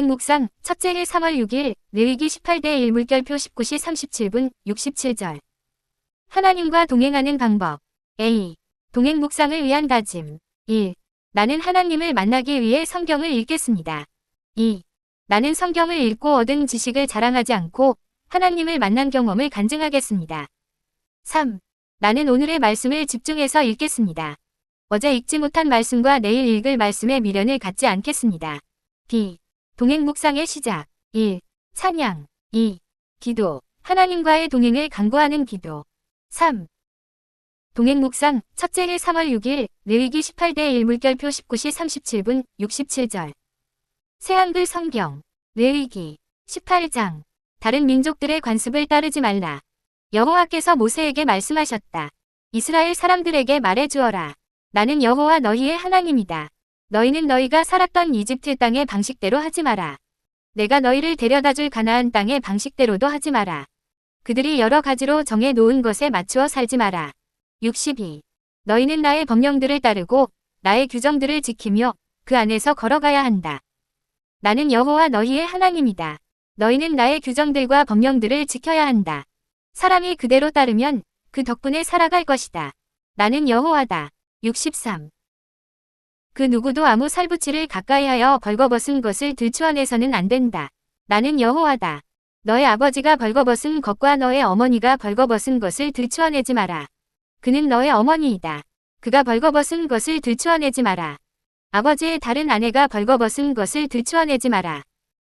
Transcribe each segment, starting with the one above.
동행묵상 첫째 해 3월 6일 레위기 18대 1 물결표 19시 37분 67절 하나님과 동행하는 방법 A. 동행묵상을 위한 다짐 1. 나는 하나님을 만나기 위해 성경을 읽겠습니다. 2. 나는 성경을 읽고 얻은 지식을 자랑하지 않고 하나님을 만난 경험을 간증하겠습니다. 3. 나는 오늘의 말씀을 집중해서 읽겠습니다. 어제 읽지 못한 말씀과 내일 읽을 말씀에 미련을 갖지 않겠습니다. B. 동행 묵상의 시작 1. 찬양 2. 기도 하나님과의 동행을 강구하는 기도 3. 동행 묵상 첫째 해 3월 6일 레위기 18대 1 물결표 19시 37분 67절 새한글 성경 레위기 18장 다른 민족들의 관습을 따르지 말라. 여호와께서 모세에게 말씀하셨다. 이스라엘 사람들에게 말해 주어라. 나는 여호와 너희의 하나님이다. 너희는 너희가 살았던 이집트 땅의 방식대로 하지 마라. 내가 너희를 데려다 줄 가나안 땅의 방식대로도 하지 마라. 그들이 여러 가지로 정해 놓은 것에 맞추어 살지 마라. 62. 너희는 나의 법령들을 따르고 나의 규정들을 지키며 그 안에서 걸어가야 한다. 나는 여호와 너희의 하나님이다. 너희는 나의 규정들과 법령들을 지켜야 한다. 사람이 그대로 따르면 그 덕분에 살아갈 것이다. 나는 여호와다. 63. 그 누구도 아무 살부치를 가까이 하여 벌거벗은 것을 들추어내서는 안 된다. 나는 여호와다. 너의 아버지가 벌거벗은 것과 너의 어머니가 벌거벗은 것을 들추어내지 마라. 그는 너의 어머니이다. 그가 벌거벗은 것을 들추어내지 마라. 아버지의 다른 아내가 벌거벗은 것을 들추어내지 마라.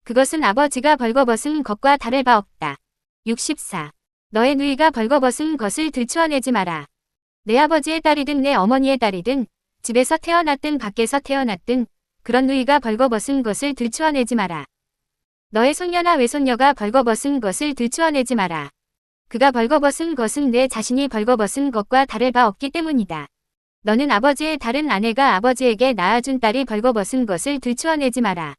그것은 아버지가 벌거벗은 것과 다를 바 없다. 64. 너의 누이가 벌거벗은 것을 들추어내지 마라. 내 아버지의 딸이든 내 어머니의 딸이든 집에서 태어났든 밖에서 태어났든 그런 누이가 벌거벗은 것을 들추어내지 마라. 너의 손녀나 외손녀가 벌거벗은 것을 들추어내지 마라. 그가 벌거벗은 것은 내 자신이 벌거벗은 것과 다를 바 없기 때문이다. 너는 아버지의 다른 아내가 아버지에게 낳아준 딸이 벌거벗은 것을 들추어내지 마라.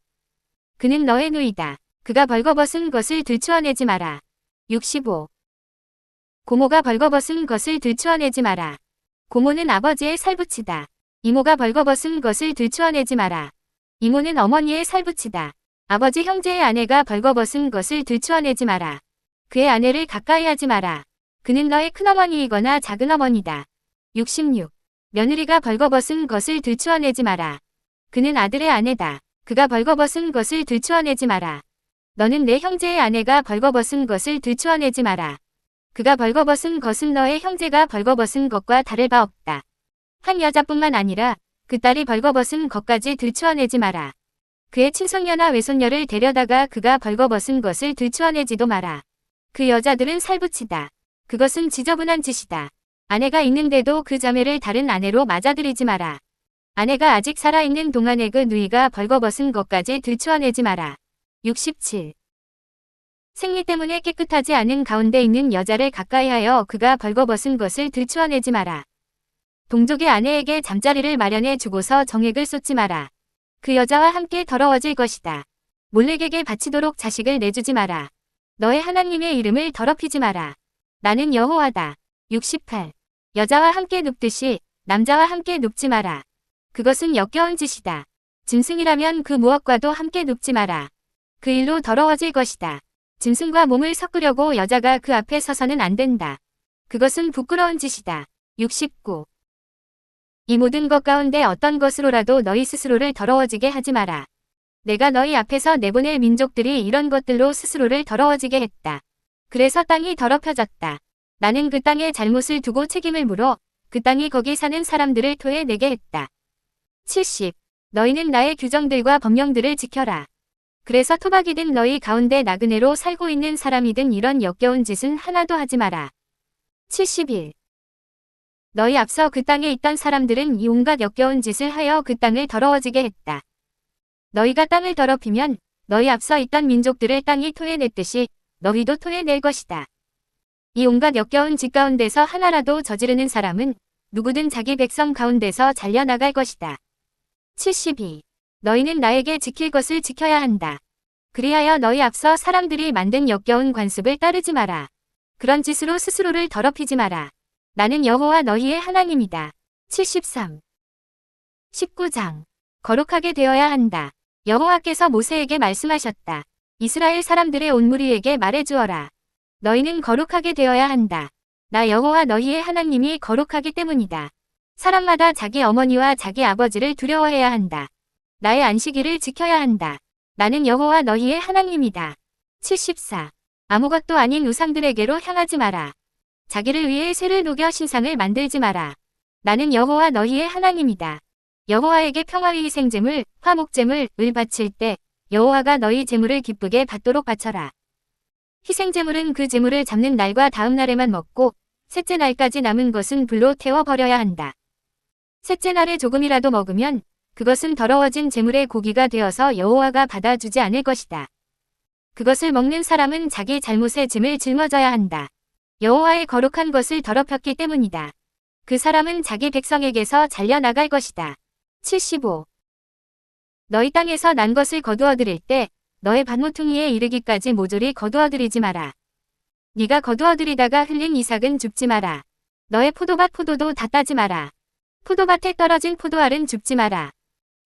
그는 너의 누이다. 그가 벌거벗은 것을 들추어내지 마라. 65. 고모가 벌거벗은 것을 들추어내지 마라. 고모는 아버지의 살붙이다. 이모가 벌거벗은 것을 들추어내지 마라. 이모는 어머니의 살붙이다. 아버지 형제의 아내가 벌거벗은 것을 들추어내지 마라. 그의 아내를 가까이 하지 마라. 그는 너의 큰어머니이거나 작은어머니다. 66. 며느리가 벌거벗은 것을 들추어내지 마라. 그는 아들의 아내다. 그가 벌거벗은 것을 들추어내지 마라. 너는 내 형제의 아내가 벌거벗은 것을 들추어내지 마라. 그가 벌거벗은 것은 너의 형제가 벌거벗은 것과 다를 바 없다. 한 여자뿐만 아니라 그 딸이 벌거벗은 것까지 들추어내지 마라. 그의 친손녀나 외손녀를 데려다가 그가 벌거벗은 것을 들추어내지도 마라. 그 여자들은 살붙이다. 그것은 지저분한 짓이다. 아내가 있는데도 그 자매를 다른 아내로 맞아들이지 마라. 아내가 아직 살아있는 동안에 그 누이가 벌거벗은 것까지 들추어내지 마라. 67. 생리 때문에 깨끗하지 않은 가운데 있는 여자를 가까이 하여 그가 벌거벗은 것을 들추어내지 마라. 동족의 아내에게 잠자리를 마련해 주고서 정액을 쏟지 마라. 그 여자와 함께 더러워질 것이다. 몰래에게 바치도록 자식을 내주지 마라. 너의 하나님의 이름을 더럽히지 마라. 나는 여호와다. 68. 여자와 함께 눕듯이 남자와 함께 눕지 마라. 그것은 역겨운 짓이다. 짐승이라면 그 무엇과도 함께 눕지 마라. 그 일로 더러워질 것이다. 짐승과 몸을 섞으려고 여자가 그 앞에 서서는 안 된다. 그것은 부끄러운 짓이다. 69. 이 모든 것 가운데 어떤 것으로라도 너희 스스로를 더러워지게 하지 마라. 내가 너희 앞에서 내보낼 민족들이 이런 것들로 스스로를 더러워지게 했다. 그래서 땅이 더럽혀졌다. 나는 그 땅에 잘못을 두고 책임을 물어 그 땅이 거기 사는 사람들을 토해 내게 했다. 70. 너희는 나의 규정들과 법령들을 지켜라. 그래서 토박이든 너희 가운데 나그네로 살고 있는 사람이든 이런 역겨운 짓은 하나도 하지 마라. 71. 너희 앞서 그 땅에 있던 사람들은 이 온갖 역겨운 짓을 하여 그 땅을 더러워지게 했다. 너희가 땅을 더럽히면 너희 앞서 있던 민족들을 땅이 토해냈듯이 너희도 토해낼 것이다. 이 온갖 역겨운 짓 가운데서 하나라도 저지르는 사람은 누구든 자기 백성 가운데서 잘려나갈 것이다. 72. 너희는 나에게 지킬 것을 지켜야 한다. 그리하여 너희 앞서 사람들이 만든 역겨운 관습을 따르지 마라. 그런 짓으로 스스로를 더럽히지 마라. 나는 여호와 너희의 하나님이다. 73. 19장. 거룩하게 되어야 한다. 여호와께서 모세에게 말씀하셨다. 이스라엘 사람들의 온 무리에게 말해주어라. 너희는 거룩하게 되어야 한다. 나 여호와 너희의 하나님이 거룩하기 때문이다. 사람마다 자기 어머니와 자기 아버지를 두려워해야 한다. 나의 안식일을 지켜야 한다. 나는 여호와 너희의 하나님이다. 74. 아무것도 아닌 우상들에게로 향하지 마라. 자기를 위해 쇠를 녹여 신상을 만들지 마라. 나는 여호와 너희의 하나님이다. 여호와에게 평화의 희생제물, 화목제물, 을 바칠 때 여호와가 너희 제물을 기쁘게 받도록 바쳐라. 희생제물은 그 제물을 잡는 날과 다음 날에만 먹고 셋째 날까지 남은 것은 불로 태워 버려야 한다. 셋째 날에 조금이라도 먹으면 그것은 더러워진 제물의 고기가 되어서 여호와가 받아주지 않을 것이다. 그것을 먹는 사람은 자기 잘못의 짐을 짊어져야 한다. 여호와의 거룩한 것을 더럽혔기 때문이다. 그 사람은 자기 백성에게서 잘려나갈 것이다. 75. 너희 땅에서 난 것을 거두어 들일 때 너의 밭모퉁이에 이르기까지 모조리 거두어 들이지 마라. 네가 거두어 들이다가 흘린 이삭은 줍지 마라. 너의 포도밭 포도도 다 따지 마라. 포도밭에 떨어진 포도알은 줍지 마라.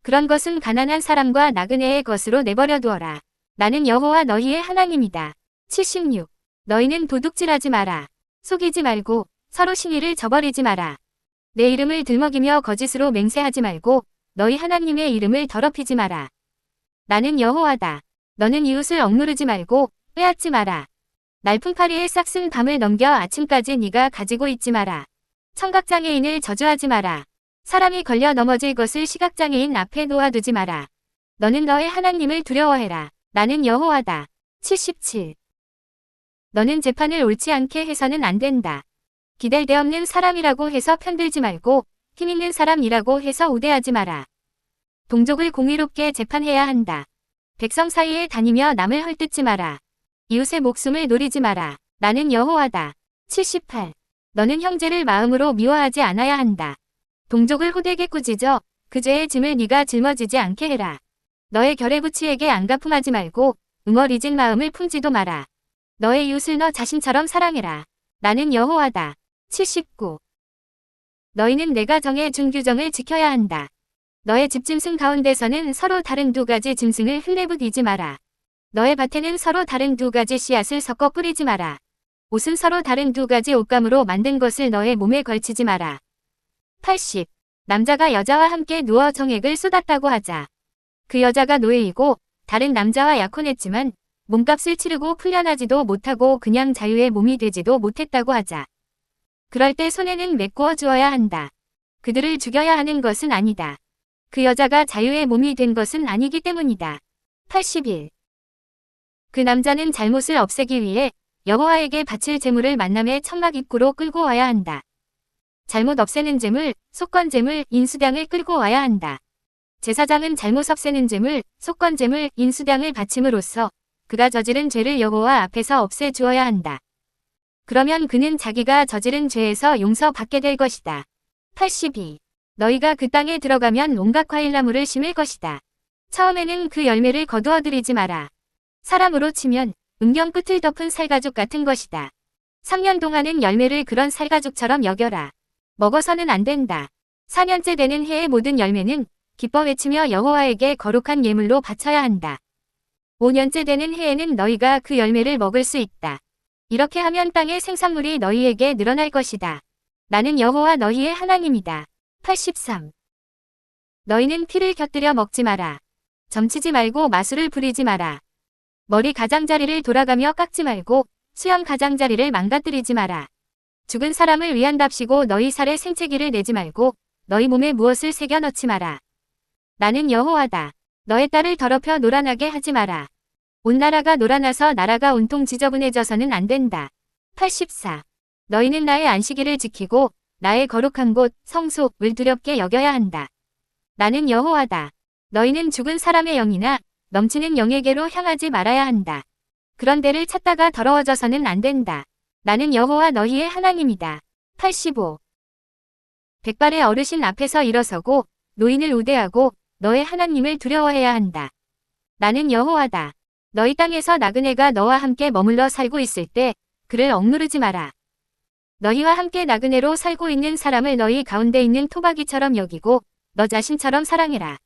그런 것은 가난한 사람과 나그네의 것으로 내버려 두어라. 나는 여호와 너희의 하나님이다. 76. 너희는 도둑질하지 마라. 속이지 말고 서로 신의를 저버리지 마라. 내 이름을 들먹이며 거짓으로 맹세하지 말고 너희 하나님의 이름을 더럽히지 마라. 나는 여호와다. 너는 이웃을 억누르지 말고 빼앗지 마라. 날풍파리에 싹쓴 밤을 넘겨 아침까지 네가 가지고 있지 마라. 청각장애인을 저주하지 마라. 사람이 걸려 넘어질 것을 시각장애인 앞에 놓아두지 마라. 너는 너의 하나님을 두려워해라. 나는 여호와다. 77. 너는 재판을 옳지 않게 해서는 안 된다. 기댈 데 없는 사람이라고 해서 편들지 말고 힘 있는 사람이라고 해서 우대하지 마라. 동족을 공의롭게 재판해야 한다. 백성 사이에 다니며 남을 헐뜯지 마라. 이웃의 목숨을 노리지 마라. 나는 여호와다. 78. 너는 형제를 마음으로 미워하지 않아야 한다. 동족을 호되게 꾸짖어 그 죄의 짐을 네가 짊어지지 않게 해라. 너의 결의부치에게 안 가품하지 말고 응어리진 마음을 품지도 마라. 너의 이웃을 너 자신처럼 사랑해라. 나는 여호와다. 79. 너희는 내가 정해 준 규정을 지켜야 한다. 너의 집 짐승 가운데서는 서로 다른 두 가지 짐승을 흘레부디지 마라. 너의 밭에는 서로 다른 두 가지 씨앗을 섞어 뿌리지 마라. 옷은 서로 다른 두 가지 옷감으로 만든 것을 너의 몸에 걸치지 마라. 80. 남자가 여자와 함께 누워 정액을 쏟았다고 하자. 그 여자가 노예이고 다른 남자와 약혼했지만 몸값을 치르고 풀려나지도 못하고 그냥 자유의 몸이 되지도 못했다고 하자. 그럴 때 손에는 메꾸어 주어야 한다. 그들을 죽여야 하는 것은 아니다. 그 여자가 자유의 몸이 된 것은 아니기 때문이다. 81. 그 남자는 잘못을 없애기 위해 여호와에게 바칠 제물을 만남의 천막 입구로 끌고 와야 한다. 잘못 없애는 제물, 속건 제물, 인수량을 끌고 와야 한다. 제사장은 잘못 없애는 제물, 속건 제물, 인수량을 바침으로써 그가 저지른 죄를 여호와 앞에서 없애 주어야 한다. 그러면 그는 자기가 저지른 죄에서 용서받게 될 것이다. 82. 너희가 그 땅에 들어가면 온갖 과일나무를 심을 것이다. 처음에는 그 열매를 거두어 들이지 마라. 사람으로 치면 은경 끝을 덮은 살가죽 같은 것이다. 3년 동안은 열매를 그런 살가죽처럼 여겨라. 먹어서는 안 된다. 4년째 되는 해의 모든 열매는 기뻐 외치며 여호와에게 거룩한 예물로 바쳐야 한다. 5년째 되는 해에는 너희가 그 열매를 먹을 수 있다. 이렇게 하면 땅의 생산물이 너희에게 늘어날 것이다. 나는 여호와 너희의 하나님이다. 83. 너희는 피를 곁들여 먹지 마라. 점치지 말고 마술을 부리지 마라. 머리 가장자리를 돌아가며 깎지 말고 수염 가장자리를 망가뜨리지 마라. 죽은 사람을 위한답시고 너희 살에 생채기를 내지 말고 너희 몸에 무엇을 새겨 넣지 마라. 나는 여호와다. 너의 딸을 더럽혀 노란하게 하지 마라. 온 나라가 노란나서 나라가 온통 지저분해져서는 안 된다. 84. 너희는 나의 안식일을 지키고 나의 거룩한 곳 성소을 두렵게 여겨야 한다. 나는 여호와다. 너희는 죽은 사람의 영이나 넘치는 영에게로 향하지 말아야 한다. 그런 데를 찾다가 더러워져서는 안 된다. 나는 여호와 너희의 하나님이다. 85. 백발의 어르신 앞에서 일어서고 노인을 우대하고 너의 하나님을 두려워해야 한다. 나는 여호와다. 너희 땅에서 나그네가 너와 함께 머물러 살고 있을 때 그를 억누르지 마라. 너희와 함께 나그네로 살고 있는 사람을 너희 가운데 있는 토박이처럼 여기고 너 자신처럼 사랑해라.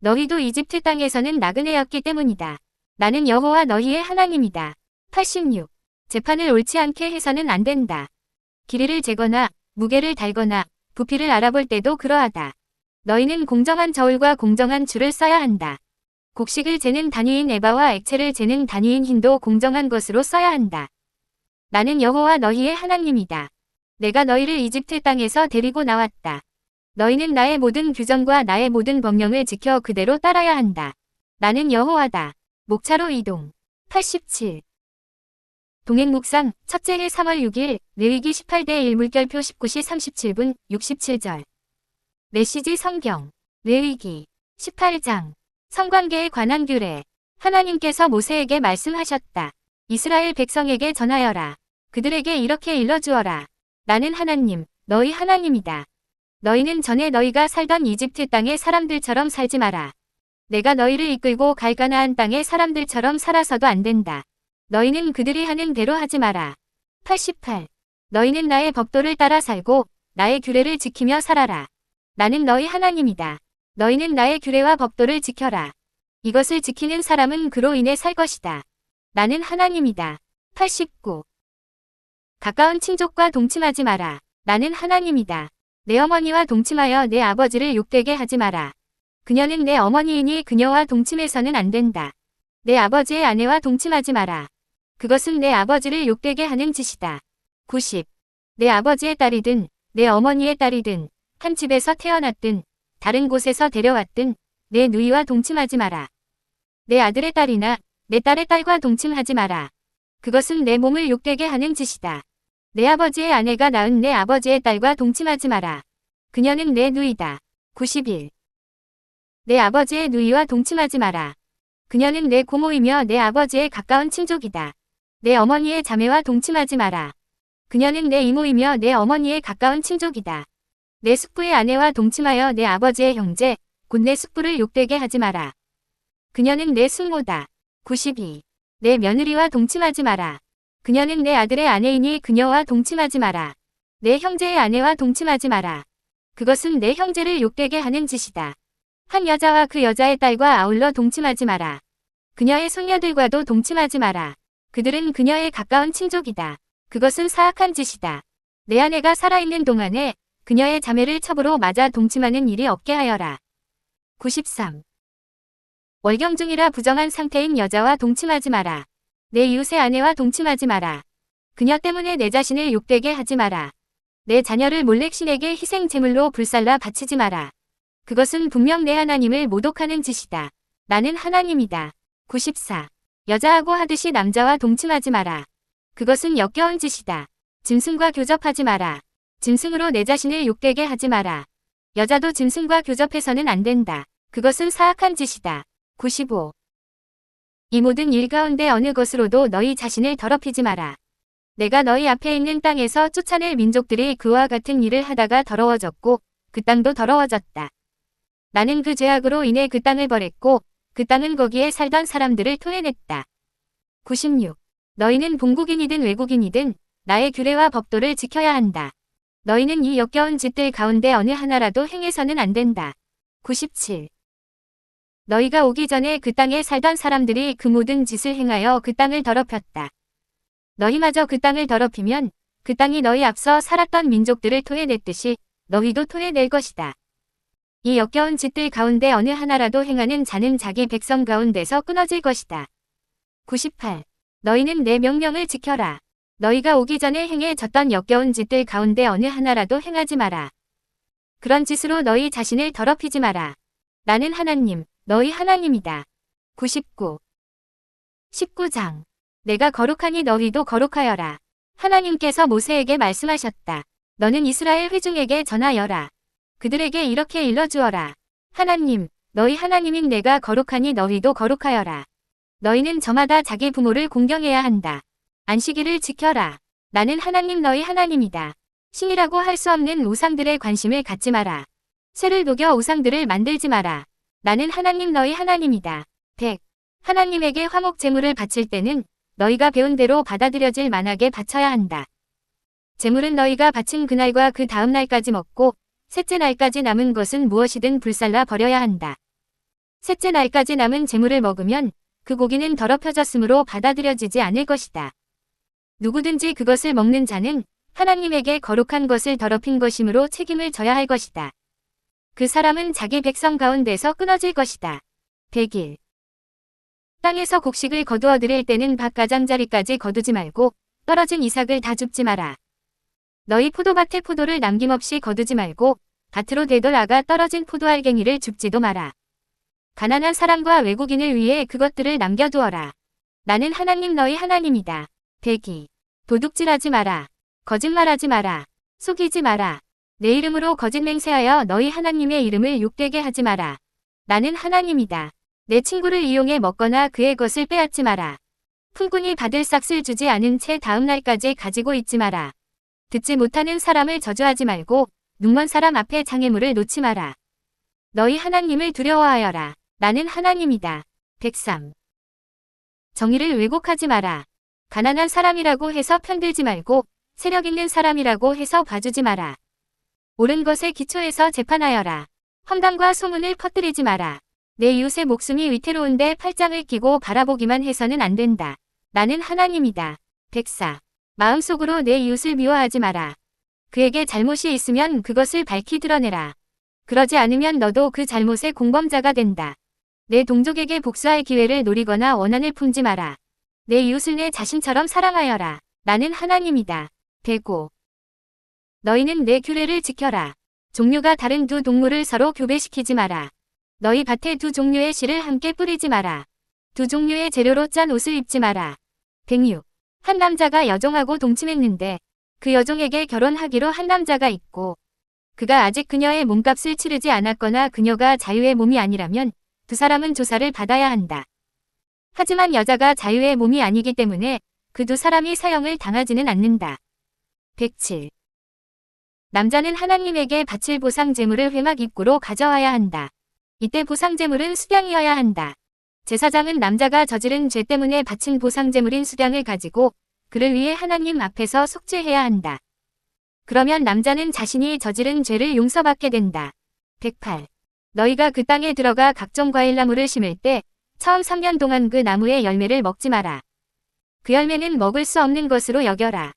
너희도 이집트 땅에서는 나그네였기 때문이다. 나는 여호와 너희의 하나님이다. 86. 재판을 옳지 않게 해서는 안 된다. 길이를 재거나 무게를 달거나 부피를 알아볼 때도 그러하다. 너희는 공정한 저울과 공정한 줄을 써야 한다. 곡식을 재는 단위인 에바와 액체를 재는 단위인 흰도 공정한 것으로 써야 한다. 나는 여호와 너희의 하나님이다. 내가 너희를 이집트 땅에서 데리고 나왔다. 너희는 나의 모든 규정과 나의 모든 법령을 지켜 그대로 따라야 한다. 나는 여호와다. 목차로 이동. 87. 동행묵상 첫째 해 3월 6일 레위기 18대 1 물결표 19시 37분 67절 메시지 성경 레위기 18장 성관계에 관한 규례 하나님께서 모세에게 말씀하셨다. 이스라엘 백성에게 전하여라. 그들에게 이렇게 일러주어라. 나는 하나님, 너희 하나님이다. 너희는 전에 너희가 살던 이집트 땅의 사람들처럼 살지 마라. 내가 너희를 이끌고 갈 가나안 땅의 사람들처럼 살아서도 안 된다. 너희는 그들이 하는 대로 하지 마라. 88. 너희는 나의 법도를 따라 살고 나의 규례를 지키며 살아라. 나는 너희 하나님이다. 너희는 나의 규례와 법도를 지켜라. 이것을 지키는 사람은 그로 인해 살 것이다. 나는 하나님이다. 89. 가까운 친족과 동침하지 마라. 나는 하나님이다. 내 어머니와 동침하여 내 아버지를 욕되게 하지 마라. 그녀는 내 어머니이니 그녀와 동침해서는 안 된다. 내 아버지의 아내와 동침하지 마라. 그것은 내 아버지를 욕되게 하는 짓이다. 90. 내 아버지의 딸이든 내 어머니의 딸이든 한 집에서 태어났든 다른 곳에서 데려왔든 내 누이와 동침하지 마라. 내 아들의 딸이나 내 딸의 딸과 동침하지 마라. 그것은 내 몸을 욕되게 하는 짓이다. 내 아버지의 아내가 낳은 내 아버지의 딸과 동침하지 마라. 그녀는 내 누이다. 91. 내 아버지의 누이와 동침하지 마라. 그녀는 내 고모이며 내 아버지의 가까운 친족이다. 내 어머니의 자매와 동침하지 마라. 그녀는 내 이모이며 내 어머니의 가까운 친족이다. 내 숙부의 아내와 동침하여 내 아버지의 형제, 곧 내 숙부를 욕되게 하지 마라. 그녀는 내 숙모다. 92. 내 며느리와 동침하지 마라. 그녀는 내 아들의 아내이니 그녀와 동침하지 마라. 내 형제의 아내와 동침하지 마라. 그것은 내 형제를 욕되게 하는 짓이다. 한 여자와 그 여자의 딸과 아울러 동침하지 마라. 그녀의 손녀들과도 동침하지 마라. 그들은 그녀의 가까운 친족이다. 그것은 사악한 짓이다. 내 아내가 살아있는 동안에 그녀의 자매를 첩으로 맞아 동침하는 일이 없게 하여라. 93. 월경 중이라 부정한 상태인 여자와 동침하지 마라. 내 이웃의 아내와 동침하지 마라. 그녀 때문에 내 자신을 욕되게 하지 마라. 내 자녀를 몰래 신에게 희생 제물로 불살라 바치지 마라. 그것은 분명 내 하나님을 모독하는 짓이다. 나는 하나님이다. 94. 여자하고 하듯이 남자와 동침하지 마라. 그것은 역겨운 짓이다. 짐승과 교접하지 마라. 짐승으로 내 자신을 욕되게 하지 마라. 여자도 짐승과 교접해서는 안 된다. 그것은 사악한 짓이다. 95. 이 모든 일 가운데 어느 것으로도 너희 자신을 더럽히지 마라. 내가 너희 앞에 있는 땅에서 쫓아낼 민족들이 그와 같은 일을 하다가 더러워졌고 그 땅도 더러워졌다. 나는 그 죄악으로 인해 그 땅을 벌했고 그 땅은 거기에 살던 사람들을 토해냈다. 96. 너희는 본국인이든 외국인이든 나의 규례와 법도를 지켜야 한다. 너희는 이 역겨운 짓들 가운데 어느 하나라도 행해서는 안 된다. 97. 너희가 오기 전에 그 땅에 살던 사람들이 그 모든 짓을 행하여 그 땅을 더럽혔다. 너희마저 그 땅을 더럽히면 그 땅이 너희 앞서 살았던 민족들을 토해냈듯이 너희도 토해낼 것이다. 이 역겨운 짓들 가운데 어느 하나라도 행하는 자는 자기 백성 가운데서 끊어질 것이다. 98. 너희는 내 명령을 지켜라. 너희가 오기 전에 행해 졌던 역겨운 짓들 가운데 어느 하나라도 행하지 마라. 그런 짓으로 너희 자신을 더럽히지 마라. 나는 하나님, 너희 하나님이다. 99. 19장. 내가 거룩하니 너희도 거룩하여라. 하나님께서 모세에게 말씀하셨다. 너는 이스라엘 회중에게 전하여라. 그들에게 이렇게 일러주어라. 하나님, 너희 하나님인 내가 거룩하니 너희도 거룩하여라. 너희는 저마다 자기 부모를 공경해야 한다. 안식일을 지켜라. 나는 하나님 너희 하나님이다. 신이라고 할 수 없는 우상들의 관심을 갖지 마라. 쇠를 녹여 우상들을 만들지 마라. 나는 하나님 너희 하나님이다. 100. 하나님에게 화목 제물을 바칠 때는 너희가 배운 대로 받아들여질 만하게 바쳐야 한다. 제물은 너희가 바친 그날과 그 다음 날까지 먹고 셋째 날까지 남은 것은 무엇이든 불살라 버려야 한다. 셋째 날까지 남은 재물을 먹으면 그 고기는 더럽혀졌으므로 받아들여지지 않을 것이다. 누구든지 그것을 먹는 자는 하나님에게 거룩한 것을 더럽힌 것이므로 책임을 져야 할 것이다. 그 사람은 자기 백성 가운데서 끊어질 것이다. 100일 땅에서 곡식을 거두어 드릴 때는 밭가장자리까지 거두지 말고 떨어진 이삭을 다 줍지 마라. 너희 포도밭에 포도를 남김없이 거두지 말고 밭으로 되돌아가 떨어진 포도알갱이를 줍지도 마라. 가난한 사람과 외국인을 위해 그것들을 남겨두어라. 나는 하나님 너희 하나님이다. 백이 도둑질하지 마라. 거짓말하지 마라. 속이지 마라. 내 이름으로 거짓 맹세하여 너희 하나님의 이름을 욕되게 하지 마라. 나는 하나님이다. 내 친구를 이용해 먹거나 그의 것을 빼앗지 마라. 풀꾼이 받을 싹을 주지 않은 채 다음 날까지 가지고 있지 마라. 듣지 못하는 사람을 저주하지 말고 눈먼 사람 앞에 장애물을 놓지 마라. 너희 하나님을 두려워하여라. 나는 하나님이다. 103. 정의를 왜곡하지 마라. 가난한 사람이라고 해서 편들지 말고 세력 있는 사람이라고 해서 봐주지 마라. 옳은 것에 기초해서 재판하여라. 험담과 소문을 퍼뜨리지 마라. 내 이웃의 목숨이 위태로운데 팔짱을 끼고 바라보기만 해서는 안 된다. 나는 하나님이다. 104. 마음속으로 내 이웃을 미워하지 마라. 그에게 잘못이 있으면 그것을 밝히 드러내라. 그러지 않으면 너도 그 잘못의 공범자가 된다. 내 동족에게 복수할 기회를 노리거나 원한을 품지 마라. 내 이웃을 내 자신처럼 사랑하여라. 나는 하나님이다. 105. 너희는 내 규례를 지켜라. 종류가 다른 두 동물을 서로 교배시키지 마라. 너희 밭에 두 종류의 씨를 함께 뿌리지 마라. 두 종류의 재료로 짠 옷을 입지 마라. 106. 한 남자가 여종하고 동침했는데 그 여종에게 결혼하기로 한 남자가 있고 그가 아직 그녀의 몸값을 치르지 않았거나 그녀가 자유의 몸이 아니라면 두 사람은 조사를 받아야 한다. 하지만 여자가 자유의 몸이 아니기 때문에 그 두 사람이 사형을 당하지는 않는다. 107. 남자는 하나님에게 바칠 보상 제물을 회막 입구로 가져와야 한다. 이때 보상 제물은 수량이어야 한다. 제사장은 남자가 저지른 죄 때문에 바친 보상 제물인 수량을 가지고 그를 위해 하나님 앞에서 속죄해야 한다. 그러면 남자는 자신이 저지른 죄를 용서받게 된다. 108. 너희가 그 땅에 들어가 각종 과일 나무를 심을 때 처음 3년 동안 그 나무의 열매를 먹지 마라. 그 열매는 먹을 수 없는 것으로 여겨라.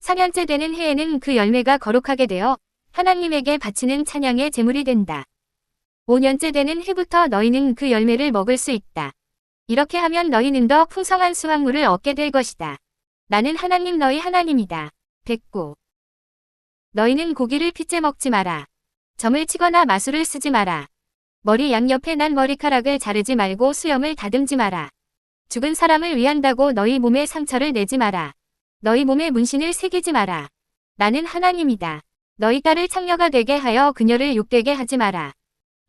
4년째 되는 해에는 그 열매가 거룩하게 되어 하나님에게 바치는 찬양의 제물이 된다. 5년째 되는 해부터 너희는 그 열매를 먹을 수 있다. 이렇게 하면 너희는 더 풍성한 수확물을 얻게 될 것이다. 나는 하나님 너희 하나님이다. 109. 너희는 고기를 핏째 먹지 마라. 점을 치거나 마술을 쓰지 마라. 머리 양옆에 난 머리카락을 자르지 말고 수염을 다듬지 마라. 죽은 사람을 위한다고 너희 몸에 상처를 내지 마라. 너희 몸에 문신을 새기지 마라. 나는 하나님이다. 너희 딸을 창녀가 되게 하여 그녀를 욕되게 하지 마라.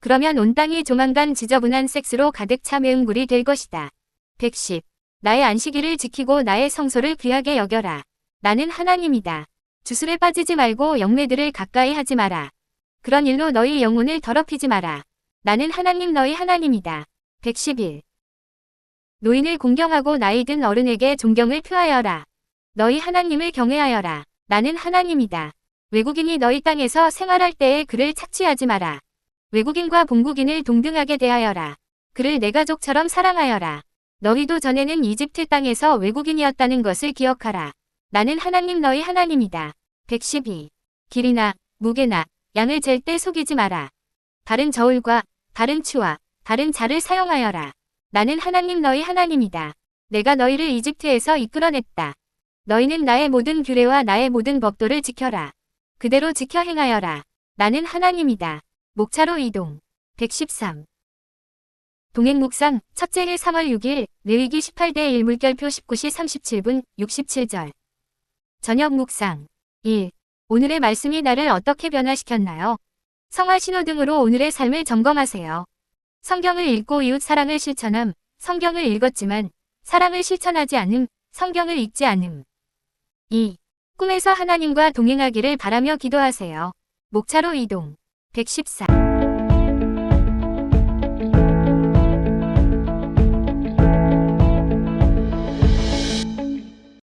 그러면 온 땅이 조만간 지저분한 섹스로 가득 차 매운 굴이 될 것이다. 110. 나의 안식일을 지키고 나의 성소를 귀하게 여겨라. 나는 하나님이다. 주술에 빠지지 말고 영매들을 가까이 하지 마라. 그런 일로 너희 영혼을 더럽히지 마라. 나는 하나님 너희 하나님이다. 111. 노인을 공경하고 나이 든 어른에게 존경을 표하여라. 너희 하나님을 경외하여라. 나는 하나님이다. 외국인이 너희 땅에서 생활할 때에 그를 착취하지 마라. 외국인과 본국인을 동등하게 대하여라. 그를 내 가족처럼 사랑하여라. 너희도 전에는 이집트 땅에서 외국인이었다는 것을 기억하라. 나는 하나님 너희 하나님이다. 112. 길이나 무게나 양을 잴 때 속이지 마라. 다른 저울과 다른 추와 다른 자를 사용하여라. 나는 하나님 너희 하나님이다. 내가 너희를 이집트에서 이끌어냈다. 너희는 나의 모든 규례와 나의 모든 법도를 지켜라. 그대로 지켜 행하여라. 나는 하나님이다. 목차로 이동. 113. 동행 묵상 첫째 해 3월 6일 레위기 18대 1 물결표 19시 37분 67절. 저녁 묵상 1. 오늘의 말씀이 나를 어떻게 변화시켰나요? 성화 신호등으로 오늘의 삶을 점검하세요. 성경을 읽고 이웃 사랑을 실천함. 성경을 읽었지만 사랑을 실천하지 않음. 성경을 읽지 않음. 2. 꿈에서 하나님과 동행하기를 바라며 기도하세요. 목차로 이동. 114.